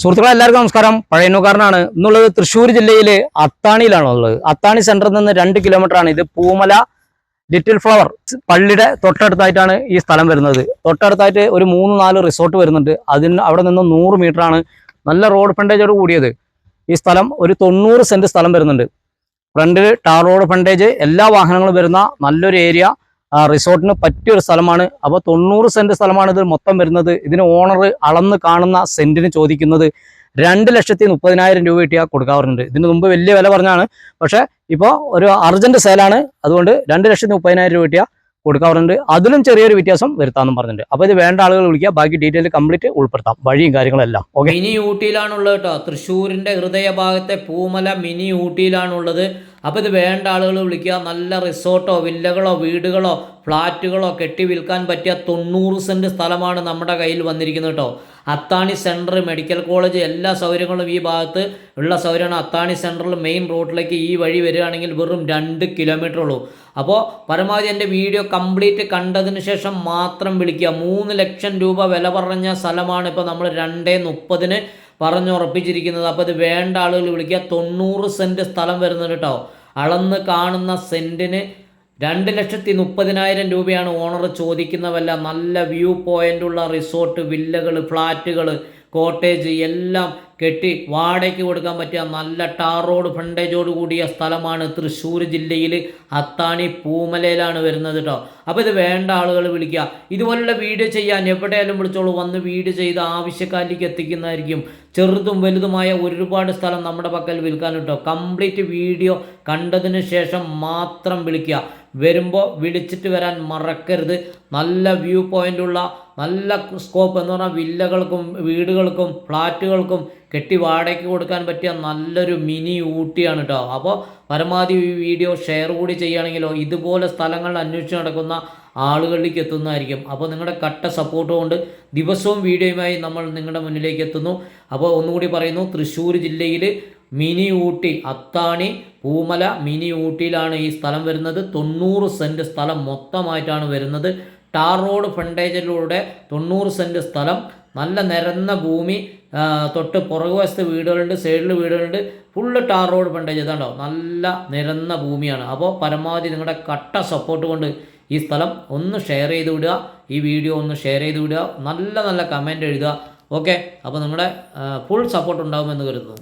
സുഹൃത്തുക്കളെ എല്ലാവർക്കും നമസ്കാരം. പഴയനുകാരനാണ് ഇന്നുള്ളത് തൃശ്ശൂർ ജില്ലയിലെ അത്താണിയിലാണ് ഉള്ളത്. അത്താണി സെന്ററിൽ നിന്ന് രണ്ട് കിലോമീറ്റർ ആണ്. ഇത് പൂമല ലിറ്റിൽ ഫ്ലവർ പള്ളിയുടെ തൊട്ടടുത്തായിട്ടാണ് ഈ സ്ഥലം വരുന്നത്. തൊട്ടടുത്തായിട്ട് ഒരു മൂന്ന് നാല് റിസോർട്ട് വരുന്നുണ്ട്. അതിന് അവിടെ നിന്ന് നൂറ് ആണ്. നല്ല റോഡ് ഫ്രണ്ടേജോട് കൂടിയത്. ഈ സ്ഥലം ഒരു തൊണ്ണൂറ് സെന്റ് സ്ഥലം വരുന്നുണ്ട്. ഫ്രണ്ടിൽ ടാർ റോഡ് ഫ്രണ്ടേജ് എല്ലാ വാഹനങ്ങളും വരുന്ന നല്ലൊരു ഏരിയ റിസോർട്ടിന് പറ്റിയൊരു സ്ഥലമാണ്. അപ്പോൾ തൊണ്ണൂറ് സെന്റ് സ്ഥലമാണ് ഇതിൽ മൊത്തം വരുന്നത്. ഇതിന് ഓണർ അളന്ന് കാണുന്ന സെന്റിന് ചോദിക്കുന്നത് രണ്ട് ലക്ഷത്തി മുപ്പതിനായിരം രൂപ കിട്ടിയാൽ കൊടുക്കാറുണ്ട്. ഇതിന് മുമ്പ് വലിയ വില പറഞ്ഞാണ്. പക്ഷേ ഇപ്പോൾ ഒരു അർജന്റ് സെയിലാണ്. അതുകൊണ്ട് രണ്ട് ലക്ഷത്തി മുപ്പതിനായിരം രൂപ കിട്ടിയാൽ കൊടുക്കാറുണ്ട്. അതിലും ചെറിയൊരു വ്യത്യാസം വരുത്താമെന്നും പറഞ്ഞിട്ടുണ്ട്. അപ്പോൾ ഇത് വേണ്ട ആളുകൾ വിളിക്കുക. ബാക്കി ഡീറ്റെയിൽ കംപ്ലീറ്റ് ഉൾപ്പെടുത്താം. വഴിയും കാര്യങ്ങളെല്ലാം. ഓക്കെ മിനി ഊട്ടിയിലാണുള്ളത് കേട്ടോ. തൃശ്ശൂരിന്റെ ഹൃദയഭാഗത്തെ പൂമല മിനി ഊട്ടിയിലാണുള്ളത്. അപ്പോൾ ഇത് വേണ്ട ആളുകൾ വിളിക്കുക. നല്ല റിസോർട്ടോ വില്ലകളോ വീടുകളോ ഫ്ലാറ്റുകളോ കെട്ടി വിൽക്കാൻ പറ്റിയ തൊണ്ണൂറ് സെന്റ് സ്ഥലമാണ് നമ്മുടെ കയ്യിൽ വന്നിരിക്കുന്നത് കേട്ടോ. അത്താണി സെന്റർ മെഡിക്കൽ കോളേജ് എല്ലാ സൗകര്യങ്ങളും ഈ ഭാഗത്ത് ഉള്ള സൗകര്യമാണ്. അത്താണി സെന്ററിൽ മെയിൻ റോഡിലേക്ക് ഈ വഴി വരികയാണെങ്കിൽ വെറും രണ്ട് കിലോമീറ്റർ ഉള്ളൂ. അപ്പോൾ പരമാവധി എന്റെ വീഡിയോ കംപ്ലീറ്റ് കണ്ടതിന് ശേഷം മാത്രം വിളിക്കുക. മൂന്ന് ലക്ഷം രൂപ വില പറഞ്ഞ സ്ഥലമാണ് ഇപ്പോൾ നമ്മൾ രണ്ടേ മുപ്പതിന് പറഞ്ഞുറപ്പിച്ചിരിക്കുന്നത്. അപ്പോൾ ഇത് വേണ്ട ആളുകൾ വിളിക്കുക. തൊണ്ണൂറ് സെന്റ് സ്ഥലം വരുന്നുണ്ട് കേട്ടോ. അളന്ന് കാണുന്ന സെന്റിന് രണ്ട് ലക്ഷത്തി മുപ്പതിനായിരം രൂപയാണ് ഓണർ ചോദിക്കുന്നവല്ല നല്ല വ്യൂ പോയിന്റുള്ള റിസോർട്ട് വില്ലകൾ ഫ്ലാറ്റുകൾ കോട്ടേജ് എല്ലാം കെട്ടി വാടകയ്ക്ക് കൊടുക്കാൻ പറ്റിയ നല്ല ടാർ റോഡ് ഫ്രണ്ടേജോട് കൂടിയ സ്ഥലമാണ് തൃശ്ശൂർ ജില്ലയിൽ അത്താണി പൂമലയിലാണ് വരുന്നത് കേട്ടോ അപ്പോൾ ഇത് വേണ്ട ആളുകൾ വിളിക്കുക ഇതുപോലുള്ള വീഡിയോ ചെയ്യാൻ എവിടെയാലും വിളിച്ചോളൂ. വന്ന് വീഡിയോ ചെയ്ത് ആവശ്യക്കാരിലേക്ക് എത്തിക്കുന്നതായിരിക്കും. ചെറുതും വലുതുമായ ഒരുപാട് സ്ഥലം നമ്മുടെ പക്കൽ വിൽക്കാൻ കേട്ടോ കംപ്ലീറ്റ് വീഡിയോ കണ്ടതിന് ശേഷം മാത്രം വിളിക്കുക വരുമ്പോൾ വിളിച്ചിട്ട് വരാൻ മറക്കരുത്. നല്ല വ്യൂ പോയിന്റുള്ള നല്ല സ്കോപ്പ് എന്ന് പറഞ്ഞാൽ വില്ലകൾക്കും വീടുകൾക്കും ഫ്ലാറ്റുകൾക്കും കെട്ടി വാടകയ്ക്ക് കൊടുക്കാൻ പറ്റിയ നല്ലൊരു മിനി ഊട്ടിയാണ് കേട്ടോ അപ്പോൾ പരമാവധി ഈ വീഡിയോ ഷെയർ കൂടി ചെയ്യുകയാണെങ്കിലോ ഇതുപോലെ സ്ഥലങ്ങൾ അന്വേഷിച്ച് നടക്കുന്ന ആളുകളിലേക്ക് എത്തുന്നതായിരിക്കും. അപ്പോൾ നിങ്ങളുടെ കട്ട സപ്പോർട്ട് കൊണ്ട് ദിവസവും വീഡിയോയുമായി നമ്മൾ നിങ്ങളുടെ മുന്നിലേക്ക് എത്തുന്നു. അപ്പോൾ ഒന്നുകൂടി പറയുന്നു തൃശ്ശൂർ ജില്ലയിൽ മിനി ഊട്ടി അത്താണി പൂമല മിനി ഊട്ടിയിലാണ് ഈ സ്ഥലം വരുന്നത്. തൊണ്ണൂറ് സെന്റ് സ്ഥലം മൊത്തമായിട്ടാണ് വരുന്നത്. ടാർ റോഡ് ഫ്രണ്ടേജിലൂടെ തൊണ്ണൂറ് സെന്റ് സ്ഥലം നല്ല നിരന്ന ഭൂമി തൊട്ട് പുറകുവശത്ത് വീടുകളുണ്ട് സൈഡിൽ വീടുകളുണ്ട്. Full tar road frontage. ഇതാണ്ടോ നല്ല നിരന്ന ഭൂമിയാണ്. അപ്പോൾ പരമാവധി നിങ്ങളുടെ കട്ട സപ്പോർട്ട് കൊണ്ട് ഈ സ്ഥലം ഒന്ന് ഷെയർ ചെയ്ത് വിടുക. ഈ വീഡിയോ ഒന്ന് ഷെയർ ചെയ്ത് വിടുക. നല്ല നല്ല കമന്റ് എഴുതുക. ഓക്കെ അപ്പോൾ നിങ്ങളുടെ ഫുൾ സപ്പോർട്ട് ഉണ്ടാകുമെന്ന് കരുതുന്നു.